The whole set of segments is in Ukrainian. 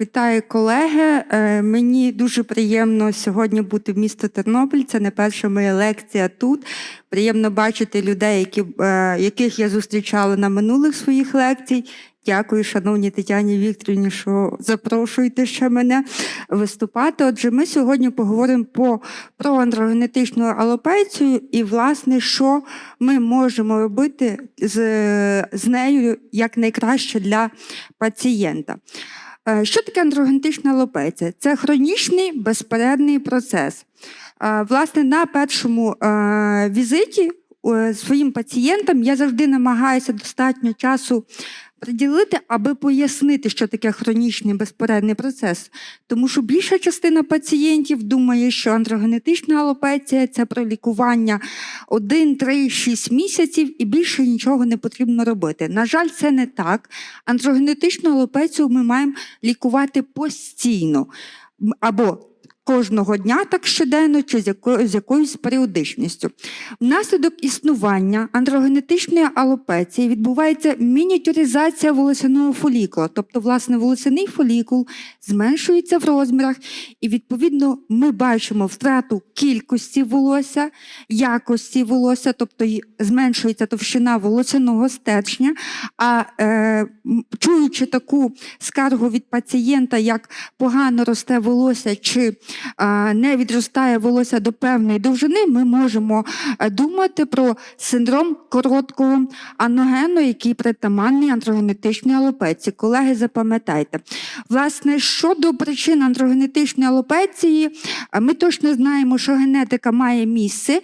Вітаю колеги. Е, Мені дуже приємно сьогодні бути в місті Тернопіль. Це не перша моя лекція тут. Приємно бачити людей, які, е, яких я зустрічала на минулих своїх лекцій. Дякую, шановній Тетяні Вікторівні, що запрошуєте ще мене виступати. Отже, ми сьогодні поговоримо по, про андрогенетичну алопецію і, власне, що ми можемо робити з, з нею як найкраще для пацієнта. Е, Що таке андрогенетична лопеця? Це хронічний безперервний процес. Е, Власне, на першому е, візиті своїм пацієнтам я завжди намагаюся достатньо часу приділити, аби пояснити, що таке хронічний безперервний процес. Тому що більша частина пацієнтів думає, що андрогенетична алопеція це про лікування 1, 3, 6 місяців і більше нічого не потрібно робити. На жаль, це не так. Андрогенетичну алопецію ми маємо лікувати постійно або кожного дня, так щоденно, чи з, яко, з якоюсь періодичністю. Внаслідок існування андрогенетичної алопеції відбувається мініатюризація волосяного фолікула, тобто, власне, волосяний фолікул зменшується в розмірах, і відповідно ми бачимо втрату кількості волосся, якості волосся, тобто зменшується товщина волосяного стержня. А е, чуючи таку скаргу від пацієнта, як погано росте волосся чи не відростає волосся до певної довжини, ми можемо е, думати про синдром короткого аногену, який притаманний андрогенетичній алопеції. Колеги, запам'ятайте. Власне, щодо причин андрогенетичної алопеції, е, ми точно знаємо, що генетика має місце.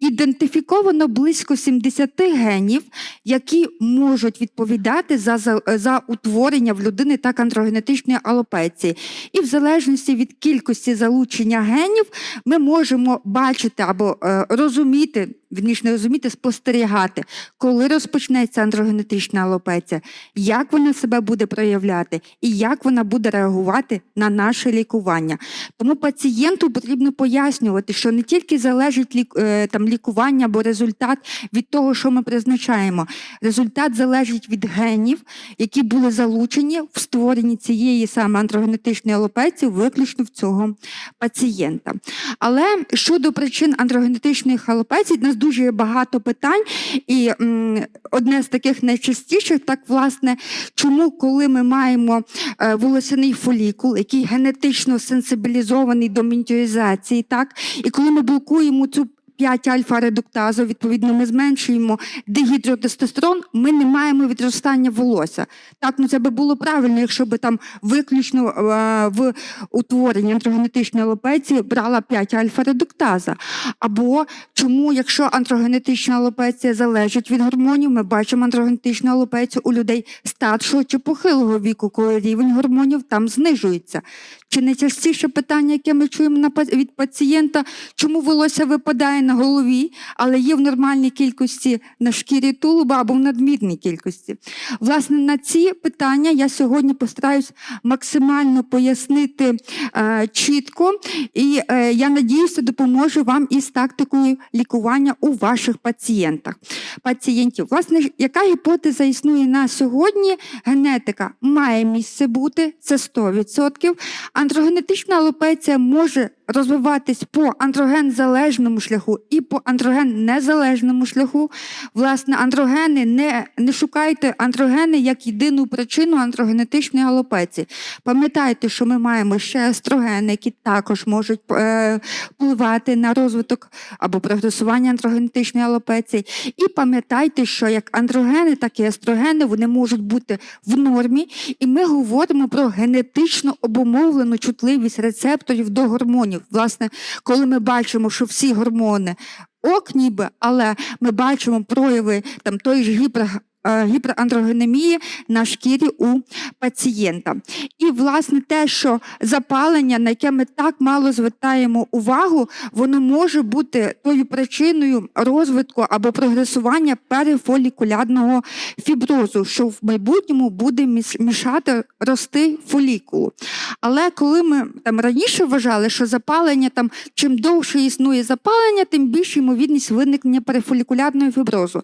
Ідентифіковано близько 70 генів, які можуть відповідати за, за, за утворення в людини так андрогенетичної алопеції. І в залежності від кількості залучення генів ми можемо бачити або е, розуміти, вірніше не розуміти, спостерігати, коли розпочнеться андрогенетична алопеція, як вона себе буде проявляти і як вона буде реагувати на наше лікування. Тому пацієнту потрібно пояснювати, що не тільки залежить лік, е, там, лікування або результат від того, що ми призначаємо. Результат залежить від генів, які були залучені в створенні цієї саме андрогенетичної алопеції, виключно в цього пацієнта. Але щодо причин андрогенетичної алопеції, в нас дуже багато питань, і м, одне з таких найчастіших, так власне, чому, коли ми маємо е, волосяний фолікул, який генетично сенсибілізований до мінтіоризації, так, і коли ми блокуємо цю 5 альфа-редуктазу, відповідно, ми зменшуємо дегідротестостерон, ми не маємо відростання волосся. Так, ну це би було правильно, якщо би там виключно е, в утворенні андрогенетичної алопеції брала 5 альфа-редуктаза. Або чому, якщо андрогенетична алопеція залежить від гормонів, ми бачимо андрогенетичну алопецію у людей старшого чи похилого віку, коли рівень гормонів там знижується. Чи найчастіше питання, яке ми чуємо від пацієнта, чому волосся випадає на голові, але є в нормальній кількості на шкірі тулуба або в надмірній кількості? Власне, на ці питання я сьогодні постараюсь максимально пояснити е, чітко, і е, я надіюся, допоможу вам із тактикою лікування у ваших пацієнтах. Пацієнтів, власне, яка гіпотеза існує на сьогодні? Генетика має місце бути, це 100%. Андрогенетична алопеція може розвиватись по андроген-залежному шляху і по андроген-незалежному шляху. Власне, андрогени не, не шукайте андрогени як єдину причину андрогенетичної алопеції. Пам'ятайте, що ми маємо ще естрогени, які також можуть е, впливати на розвиток або прогресування андрогенетичної алопеції. І пам'ятайте, що як андрогени, так і естрогени вони можуть бути в нормі, і ми говоримо про генетично обумовлену чутливість рецепторів до гормонів. Власне, коли ми бачимо, що всі гормони ок, ніби, але ми бачимо прояви там тої ж гіпер. Е, Гіперандрогенемії на шкірі у пацієнта. І, власне, те, що запалення, на яке ми так мало звертаємо увагу, воно може бути тою причиною розвитку або прогресування перифолікулярного фіброзу, що в майбутньому буде мішати рости фолікулу. Але коли ми там раніше вважали, що запалення там чим довше існує запалення, тим більша ймовірність виникнення перифолікулярного фіброзу.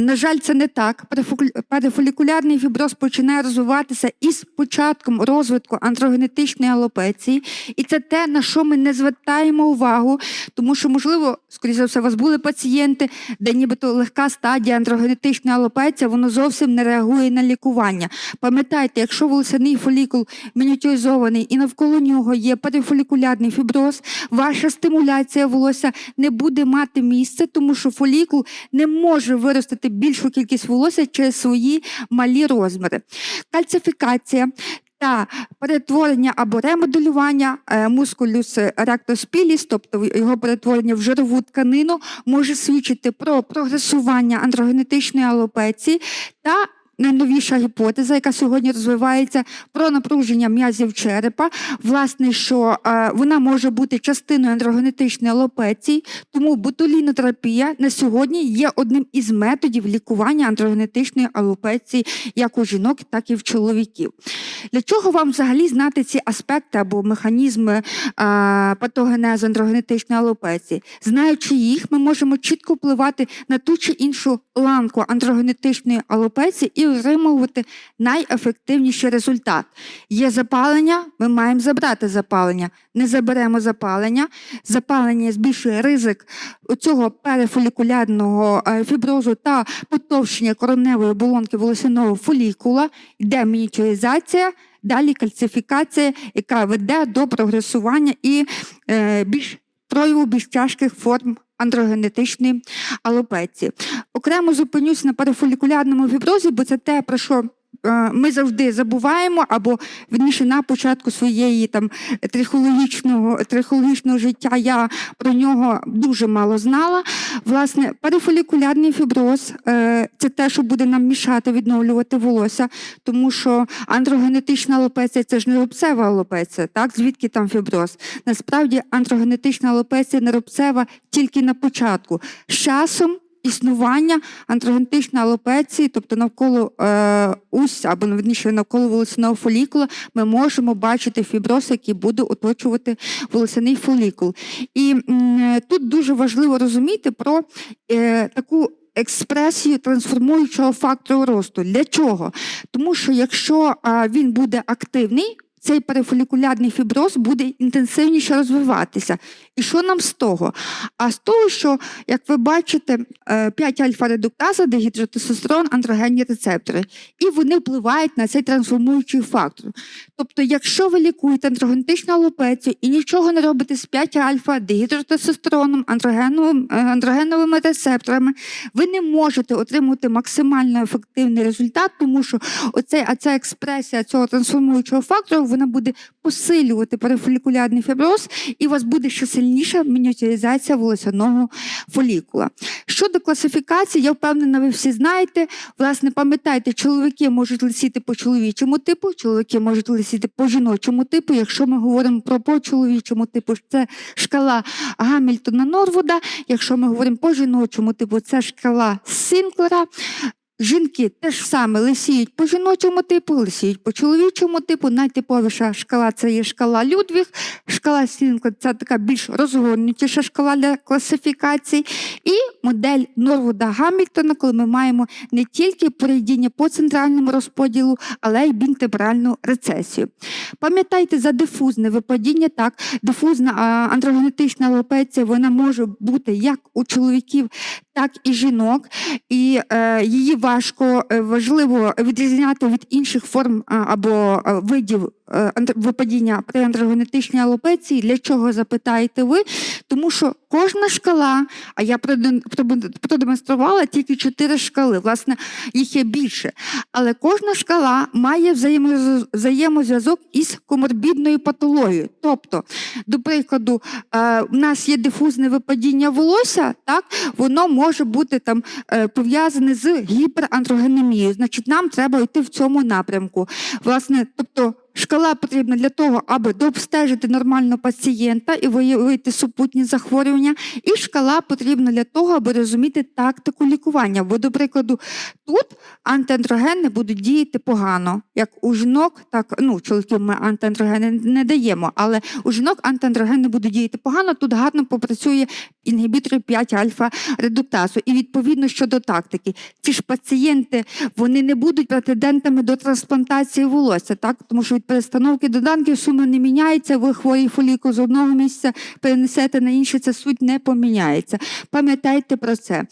На жаль, це не так. Перифолікулярний фіброз починає розвиватися із початком розвитку андрогенетичної алопеції, і це те, на що ми не звертаємо увагу, тому що, можливо, скоріше за все, у вас були пацієнти, де нібито легка стадія андрогенетичної алопеції, воно зовсім не реагує на лікування. Пам'ятайте, якщо волосяний фолікул мініатюризований і навколо нього є перифолікулярний фіброз, ваша стимуляція волосся не буде мати місце, тому що фолікул не може виростити більшу кількість волосся через свої малі розміри. Кальцифікація. Та перетворення або ремоделювання е, мускулюс ректоспіліс, тобто його перетворення в жирову тканину, може свідчити про прогресування андрогенетичної алопеції та найновіша гіпотеза, яка сьогодні розвивається про напруження м'язів черепа, власне, що е, вона може бути частиною андрогенетичної алопеції, тому ботулінотерапія на сьогодні є одним із методів лікування андрогенетичної алопеції як у жінок, так і в чоловіків. Для чого вам взагалі знати ці аспекти або механізми е, патогенезу андрогенетичної алопеції? Знаючи їх, ми можемо чітко впливати на ту чи іншу ланку андрогенетичної алопеції і отримувати найефективніший результат. Є запалення, ми маємо забрати запалення. Не заберемо запалення. Запалення збільшує ризик цього перифолікулярного е, фіброзу та потовщення короневої оболонки волосяного фолікула, йде мініатюризація, далі кальцифікація, яка веде до прогресування і е, більш прояву більш тяжких форм андрогенетичної алопеції. Окремо зупинюсь на парафолікулярному фіброзі, бо це те, про що ми завжди забуваємо, або верніше на початку своєї там трихологічного, трихологічного життя я про нього дуже мало знала. Власне, перифолікулярний фіброз е, це те, що буде нам мішати відновлювати волосся, тому що андрогенетична алопеція це ж не рубцева алопеція, так? Звідки там фіброз? Насправді андрогенетична алопеція не рубцева тільки на початку. З часом існування андрогенетичної алопеції, тобто навколо е, усь або верніше навколо волосяного фолікула, ми можемо бачити фіброз, який буде оточувати волосяний фолікул. І м, тут дуже важливо розуміти про е, таку. Експресію трансформуючого фактору росту. Для чого? Тому що якщо він буде активний, цей перифолікулярний фіброз буде інтенсивніше розвиватися. І що нам з того? А з того, що, як ви бачите, 5 альфа-редуктаза, дегідротестостерон, андрогенні рецептори, і вони впливають на цей трансформуючий фактор. Тобто, якщо ви лікуєте андрогенетичну алопецію і нічого не робите з 5 альфа, дегідротестостероном, е, андрогеновими рецепторами, ви не можете отримати максимально ефективний результат, тому що а ця експресія цього трансформуючого фактору вона буде посилювати перифолікулярний фіброз, і у вас буде ще сильніша мініатюризація волосяного фолікула. Щодо класифікації, я впевнена, ви всі знаєте. Власне, пам'ятайте, чоловіки можуть лисіти по чоловічому типу, чоловіки можуть лисіти по жіночому типу. Якщо ми говоримо про по чоловічому типу, це шкала Гамільтона Норвуда. Якщо ми говоримо по жіночому типу, це шкала Сінклера. Жінки теж саме лисіють по жіночому типу, лисіють по чоловічому типу. Найтиповіша шкала це є шкала Людвіг, шкала Сінклер це така більш розгорнутіша шкала для класифікацій. І модель Норвуда Гамільтона, коли ми маємо не тільки перейдіння по центральному розподілу, але й бінтебральну рецесію. Пам'ятайте за дифузне випадіння, так, дифузна андрогенетична алопеція вона може бути як у чоловіків, так і жінок, і е, її важко е, важливо відрізняти від інших форм або видів е, випадіння при андрогенетичній алопеції. Для чого запитаєте ви? Тому що кожна шкала, а я продем- продем- продемонструвала тільки чотири шкали, власне, їх є більше. Але кожна шкала має взаємоз- взаємозв'язок із коморбідною патологією. Тобто, до прикладу, е, в нас є дифузне випадіння волосся, так воно може бути там е, пов'язане з гіперандрогенемією. Значить, нам треба йти в цьому напрямку. Власне, тобто. Шкала потрібна для того, аби дообстежити нормально пацієнта і виявити супутні захворювання. І шкала потрібна для того, аби розуміти тактику лікування. Бо, до прикладу, тут антиандрогени будуть діяти погано. Як у жінок, так ну, чоловіків ми антиандрогени не даємо, але у жінок антиандрогени будуть діяти погано. Тут гарно попрацює інгібітор 5 альфа редуктазу. І відповідно щодо тактики, ці ж пацієнти вони не будуть претендентами до трансплантації волосся, так тому що перестановки доданків сума не міняється. Ви хворий фоліку з одного місця перенесете на інше, ця суть не поміняється. Пам'ятайте про це.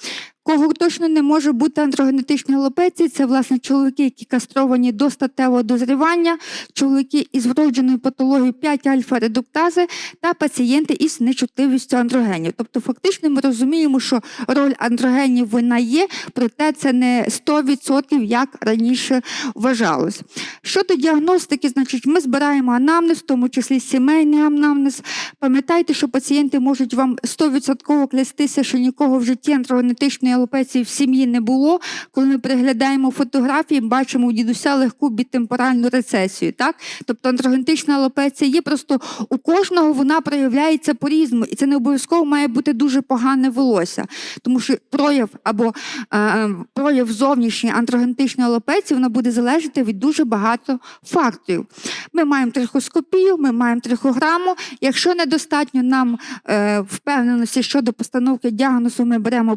Кого точно не може бути андрогенетичної алопеції, це власне чоловіки, які кастровані до статевого дозрівання, чоловіки із вродженою патологією 5 альфа редуктази та пацієнти із нечутливістю андрогенів. Тобто, фактично, ми розуміємо, що роль андрогенів вона є, проте це не 100%, як раніше вважалось. Щодо діагностики, значить, ми збираємо анамнез, в тому числі сімейний анамнез. Пам'ятайте, що пацієнти можуть вам 100% клястися, що нікого в житті андрогенетичної алопеції в сім'ї не було. Коли ми переглядаємо фотографії, бачимо у дідуся легку бітемпоральну рецесію. Так? Тобто андрогенетична алопеція є, просто у кожного вона проявляється по-різному, і це не обов'язково має бути дуже погане волосся, тому що прояв або е, прояв зовнішньої андрогенетичної алопеції вона буде залежати від дуже багато факторів. Ми маємо трихоскопію, ми маємо трихограму. Якщо недостатньо нам е, впевненості щодо постановки діагнозу, ми беремо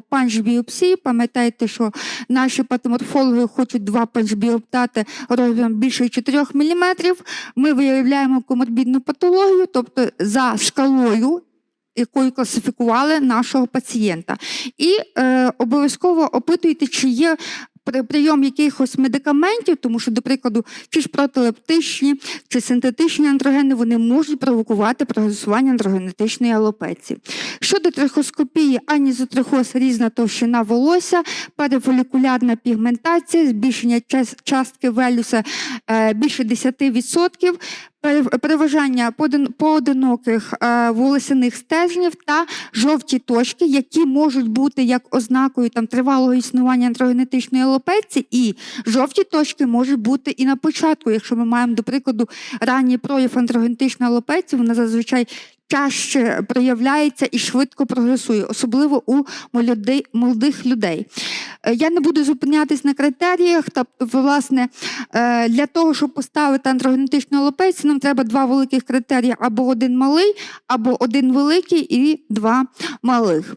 панч-біопсії. Пам'ятайте, що наші патоморфологи хочуть два панчбіоптати розміром більше 4 мм. Ми виявляємо коморбідну патологію, тобто за шкалою. Якою класифікували нашого пацієнта, і е, обов'язково опитуйте, чи є прийом якихось медикаментів, тому що, до прикладу, чи ж протилептичні, чи синтетичні андрогени вони можуть провокувати прогресування андрогенетичної алопеції. Щодо трихоскопії, анізотрихоз – різна товщина волосся, перифолікулярна пігментація, збільшення частки велюса е, більше 10%, пере- переважання поодиноких е, волосяних стержнів та жовті точки, які можуть бути як ознакою там тривалого існування антрогенетичної алопеції, і жовті точки можуть бути і на початку, якщо ми маємо, до прикладу, ранній прояв антрогенетичної алопеції, вона зазвичай чаще проявляється і швидко прогресує, особливо у молодих людей. Е, Я не буду зупинятись на критеріях. Тобто, власне, е, для того, щоб поставити андрогенетичну алопецію, нам треба два великих критерії: або один малий, або один великий і два малих.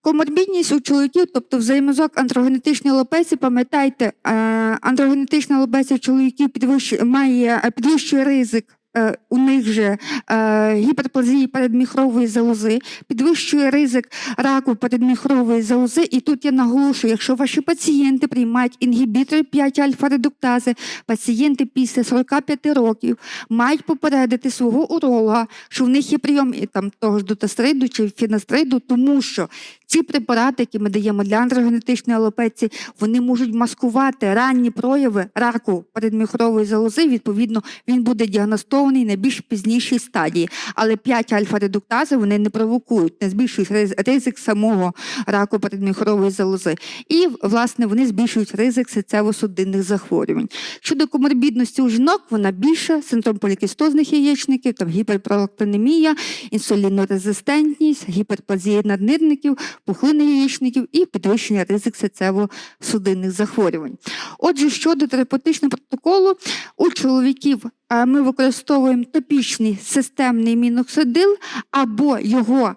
Коморбідність у чоловіків, тобто взаємозв'язок андрогенетичної алопеції, пам'ятайте, е, андрогенетична алопеція у чоловіків підвищує, має підвищує ризик. Е, У них же е, гіперплазії передміхрової залози, підвищує ризик раку передміхрової залози. І тут я наголошую, якщо ваші пацієнти приймають інгібітори 5 альфа-редуктази, пацієнти після 45 років мають попередити свого уролога, що в них є прийом і, там, того ж дутастриду чи фінастриду, тому що ці препарати, які ми даємо для андрогенетичної алопеції, вони можуть маскувати ранні прояви раку передміхрової залози. Відповідно, він буде діагностований на більш пізнішій стадії. Але 5 альфа-редуктази вони не провокують, не збільшують ризик самого раку передміхрової залози. І, власне, вони збільшують ризик серцево-судинних захворювань. Щодо коморбідності у жінок, вона більша, синдром полікістозних яєчників, там гіперпролактинемія, інсулінорезистентність, гіперплазія наднирників, пухлини яєчників і підвищення ризик серцево-судинних захворювань. Отже, щодо терапевтичного протоколу, у чоловіків е, ми використовуємо топічний системний міноксидил або його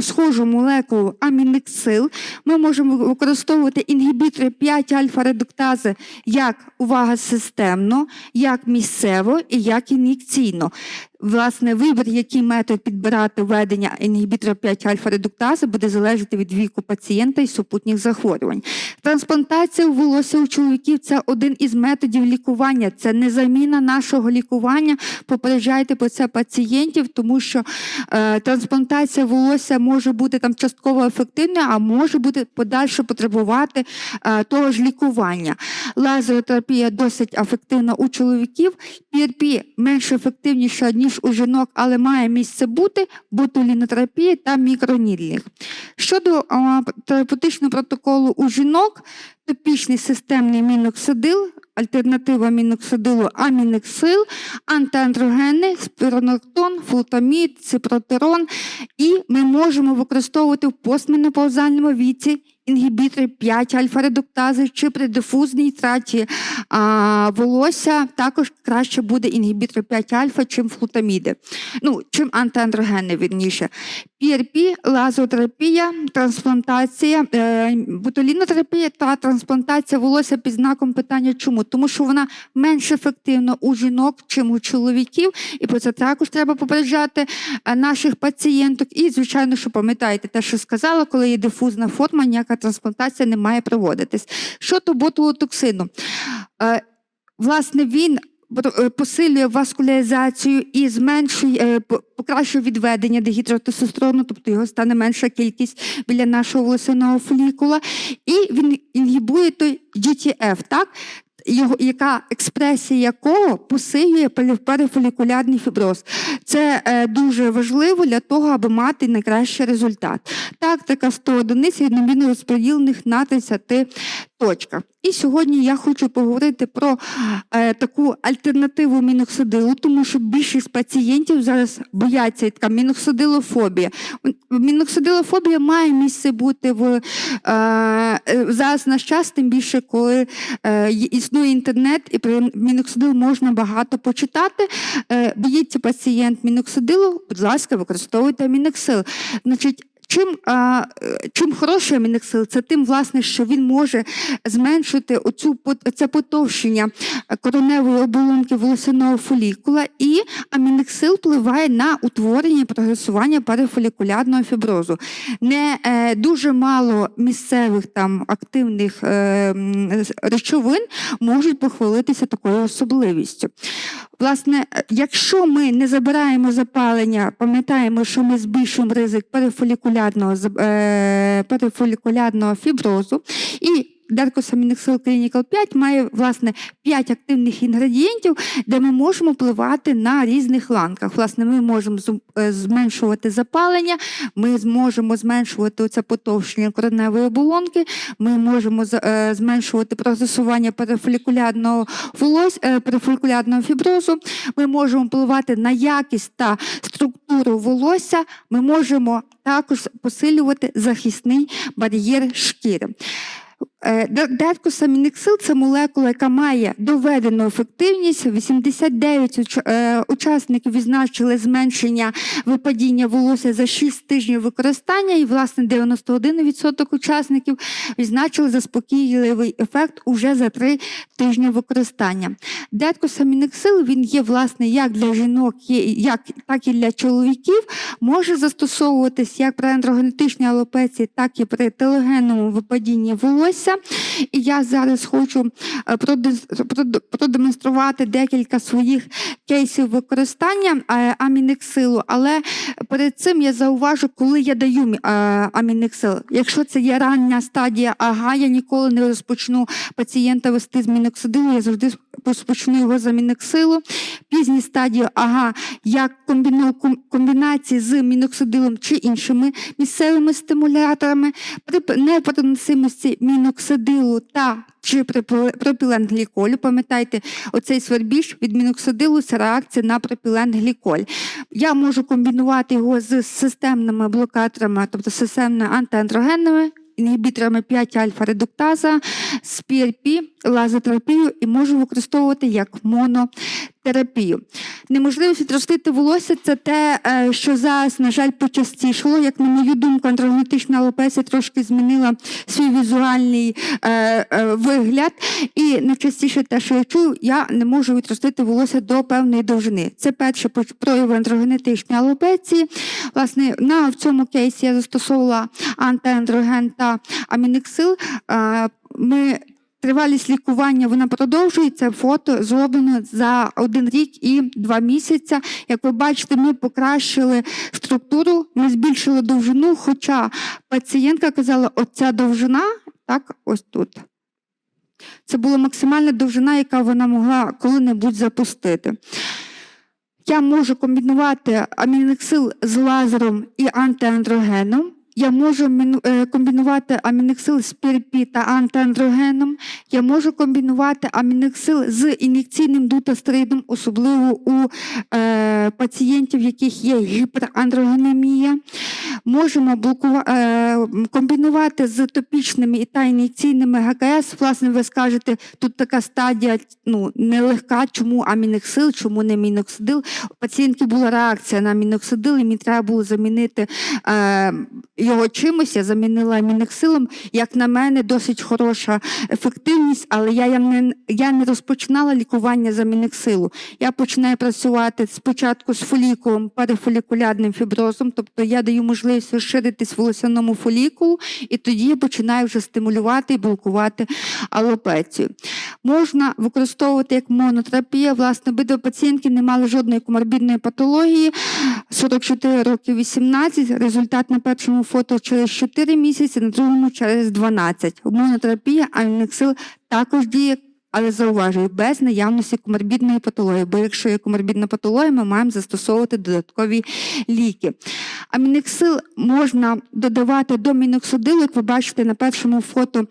схожу молекулу амінексил. Ми можемо використовувати інгібітори 5 альфа-редуктази як увага системно, як місцево і як ін'єкційно. Власне, вибір, який метод підбирати введення інгібітора 5 альфа-редуктази, буде залежати від віку пацієнта і супутніх захворювань. Трансплантація волосся у чоловіків це один із методів лікування. Це не заміна нашого лікування. Попереджайте про це пацієнтів, тому що е, трансплантація волосся може бути там частково ефективною, а може бути подальше потребувати е, того ж лікування. Лазеротерапія досить ефективна у чоловіків. PRP менш ефективніша ніж у жінок, але має місце бути ботулінотерапія та мікронілінг. Щодо а, терапевтичного протоколу у жінок, топічний системний міноксидил альтернатива міноксидилу амінексил, антиандрогени, спіронортон, флутамід, ципротерон. І ми можемо використовувати в постменопаузальному віці інгібітори 5 альфа-редуктази чи при дифузній втраті а, волосся також краще буде інгібітор 5 альфа, чим флутаміди. Ну, чим антиандрогени, вірніше. PRP, лазотерапія, трансплантація, е, ботулінотерапія та трансплантація волосся під знаком питання чому? Тому що вона менш ефективна у жінок, чим у чоловіків, і про це також треба попереджати е, наших пацієнток. І, звичайно, що пам'ятаєте те, що сказала, коли є дифузна форма, ніяка трансплантація не має проводитись. Щодо ботулотоксину, е, власне, він е, посилює васкуляризацію і зменшує е, покращує відведення дегідротестостерону, тобто його стане менша кількість біля нашого волосяного фолікула, і він інгібує той GTF, так? Яка експресія якого посилює перифолікулярний фіброз. Це е, дуже важливо для того, аби мати найкращий результат. Тактика 100 одиниць відмінно розподілених на 30 точках. І сьогодні я хочу поговорити про е, таку альтернативу міноксидилу, тому що більшість пацієнтів зараз бояться така міноксидилофобія. Міноксидилофобія має місце бути в е, е, зараз наш час, тим більше, коли е, існує інтернет, і про міноксидил можна багато почитати. Е, боїться пацієнт міноксидилу, будь ласка, використовуйте міноксил. Значить, Чим, а, чим хороший аміноксил, це тим, власне, що він може зменшити оцю, це потовщення короневої оболонки волосяного фолікула, і аміноксил впливає на утворення і прогресування перифолікулярного фіброзу. Не е, дуже мало місцевих там активних е, речовин можуть похвалитися такою особливістю. Власне, якщо ми не забираємо запалення, пам'ятаємо, що ми збільшуємо ризик перифолікулярного, перифолікулярного фіброзу. І Деркосамінексил Clinical 5 має власне 5 активних інгредієнтів, де ми можемо впливати на різних ланках. Власне, ми можемо е, зменшувати запалення, ми зможемо зменшувати оце потовщення кореневої оболонки, ми можемо е, зменшувати процесування перифолікулярного волос, е, перифолікулярного фіброзу, ми можемо впливати на якість та структуру волосся, ми можемо також посилювати захисний бар'єр шкіри. Е, де- Деркосамінексил це молекула, яка має доведену ефективність. 89 е, учасників відзначили зменшення випадіння волосся за 6 тижнів використання, і, власне, 91% учасників відзначили заспокійливий ефект уже за 3 тижні використання. Деркосамінексил він є, власне, як для жінок, як, так і для чоловіків, може застосовуватись як при андрогенетичній алопеції, так і при телогенному випадінні волосся. І я зараз хочу е, продемонструвати декілька своїх кейсів використання е, амінексилу. Але перед цим я зауважу, коли я даю е, амінексил. Якщо це є рання стадія ага, я ніколи не розпочну пацієнта вести з міноксидилу, я завжди розпочну його з амінексилу. Пізні стадії ага, як комбінації з міноксидилом чи іншими місцевими стимуляторами, при непереносимості міноксидилу та чи пропіленгліколю. Пам'ятайте, оцей свербіж від міноксидилу це реакція на пропіленгліколь. Я можу комбінувати його з системними блокаторами, тобто системними антиандрогенними. Інгібіторами 5 альфа-редуктаза, з PRP, лазотерапію і можу використовувати як монотерапію. Неможливість відростити волосся це те, е, що зараз, на жаль, почастішало. Як на мою думку, андрогенетична алопеція трошки змінила свій візуальний е, е, вигляд. І найчастіше те, що я чую, я не можу відростити волосся до певної довжини. Це перше прояв андрогенетичної алопеції. Власне, на в цьому кейсі я застосовувала антиандроген та амінексил. Ми Тривалість лікування вона продовжується. Фото зроблено за один рік і два місяці. Як ви бачите, ми покращили структуру, ми збільшили довжину. Хоча пацієнтка казала, оця довжина, так, ось тут. Це була максимальна довжина, яка вона могла коли-небудь запустити. Я можу комбінувати аміноксил з лазером і антиандрогеном. Я можу е, комбінувати аміноксил з пірпі та антиандрогеном. Я можу комбінувати аміноксил з ін'єкційним дутастридом, особливо у е, пацієнтів, в яких є гіперандрогенемія. Можемо блокува- е, комбінувати з топічними і та ін'єкційними ГКС. Власне, ви скажете, тут така стадія ну, нелегка, чому аміноксил, чому не міноксидил. У пацієнтки була реакція на міноксидил, і мені треба було замінити е, його чимось. Я замінила аміноксилом. Як на мене, досить хороша ефективність, але я, я, не, я не розпочинала лікування з аміноксилу. Я починаю працювати спочатку з фолікулом, перифолікулярним фіброзом, тобто я даю можливість розширитись волосяному фолікулу, і тоді починаю вже стимулювати і блокувати алопецію. Можна використовувати як монотерапія. Власне, обидва пацієнтки не мали жодної коморбідної патології. 44 роки 18. Результат на першому фото через 4 місяці, на другому через 12. Монотерапія, аміноксил також діє. Але зауважую, без наявності коморбідної патології, бо якщо є коморбідна патологія, ми маємо застосовувати додаткові ліки. Аміноксил можна додавати до міноксидилу. Як ви бачите на першому фото,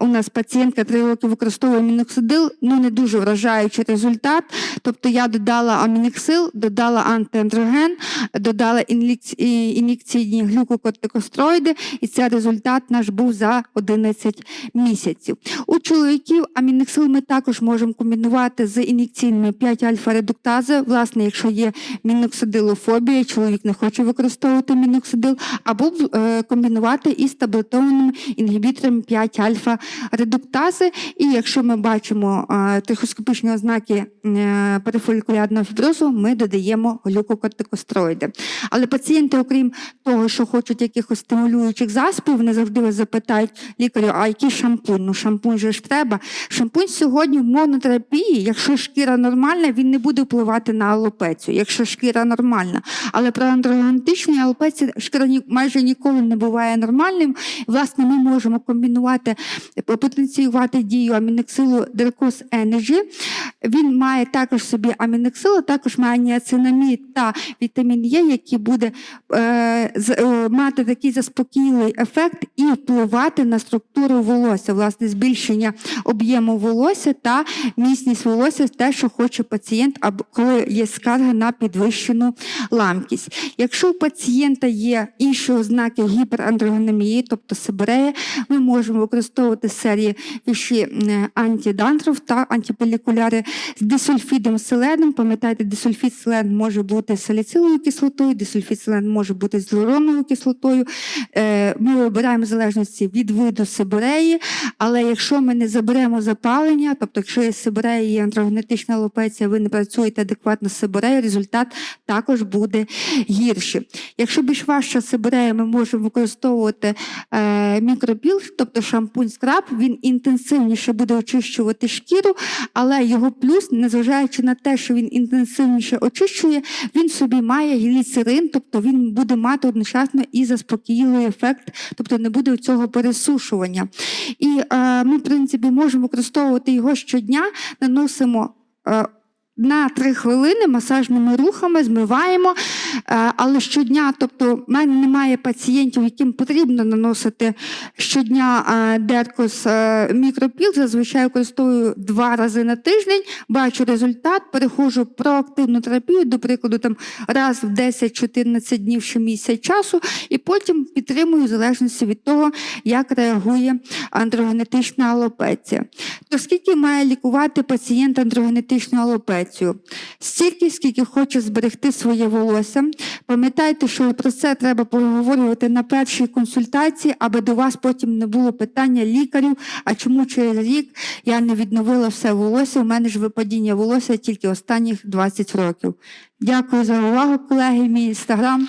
у нас пацієнтка 3 роки використовує міноксидил, ну не дуже вражаючий результат. Тобто я додала аміноксил, додала антиандроген, додала ін'єкційні глюкокортикостероїди, і цей результат наш був за 11 місяців. У чоловіків аміноксил ми також можемо комбінувати з ін'єкційними 5 альфа-редуктази. Власне, якщо є міноксидилофобія, чоловік не хоче використовувати міноксидил, або е, комбінувати із таблетованими інгібіторами 5 альфа-редуктази. І якщо ми бачимо е, трихоскопічні ознаки е, перифолікулярного фіброзу, ми додаємо глюкокортикостероїди. Але пацієнти, окрім того, що хочуть якихось стимулюючих засобів, вони завжди вас запитають лікарю, а який шампунь? Ну шампунь же ж треба. Шампунь сьогодні в монотерапії, якщо шкіра нормальна, він не буде впливати на алопецію, якщо шкіра нормальна. Але при андрогенетичній алопеції шкіра майже ніколи не буває нормальним. Власне, ми можемо комбінувати, потенціювати дію аміноксилу Деркос Energy. Він має також собі аміноксил, також має ніацинамід та вітамін Е, який буде е, е, мати такий заспокійливий ефект і впливати на структуру волосся, власне, збільшення об'єму волосся та міцність волосся, те, що хоче пацієнт, або коли є скарга на підвищену ламкість. Якщо у пацієнта є інші ознаки гіперандрогенемії, тобто сибирея, ми можемо використовувати серії віші антидантров та антипелікуляри з дисульфідом селеном. Пам'ятаєте, дисульфід селен може бути саліциловою кислотою, дисульфід селен може бути з гіалуроновою кислотою. Е, Ми вибираємо в залежності від виду сибиреї, але якщо ми не заберемо запалення, тобто якщо є сибирея і андрогенетична алопеція, ви не працюєте адекватно з сибиреєю, результат також буде гірший. Якщо більш важча сибирея, ми можемо використовувати е, мікробіл, тобто шампунь скраб, він інтенсивніше буде очищувати шкіру, але його плюс, незважаючи на те, що він інтенсивніше очищує, він собі має гліцерин, тобто він буде мати одночасно і заспокійливий ефект, тобто не буде цього пересушування. І е, ми, в принципі, можемо використовувати його щодня, наносимо. На три хвилини масажними рухами змиваємо, е, але щодня, тобто в мене немає пацієнтів, яким потрібно наносити щодня е, деркос е, мікропіл. Зазвичай використовую два рази на тиждень, бачу результат, переходжу в проактивну терапію, до прикладу, там раз в 10-14 днів щомісяць часу, і потім підтримую в залежності від того, як реагує андрогенетична алопеція. То скільки має лікувати пацієнт андрогенетичну алопецію? Стільки, скільки хоче зберегти своє волосся. Пам'ятайте, що про це треба поговорювати на першій консультації, аби до вас потім не було питання лікарів, а чому через рік я не відновила все волосся, у мене ж випадіння волосся тільки останніх 20 років. Дякую за увагу, колеги. Мій інстаграм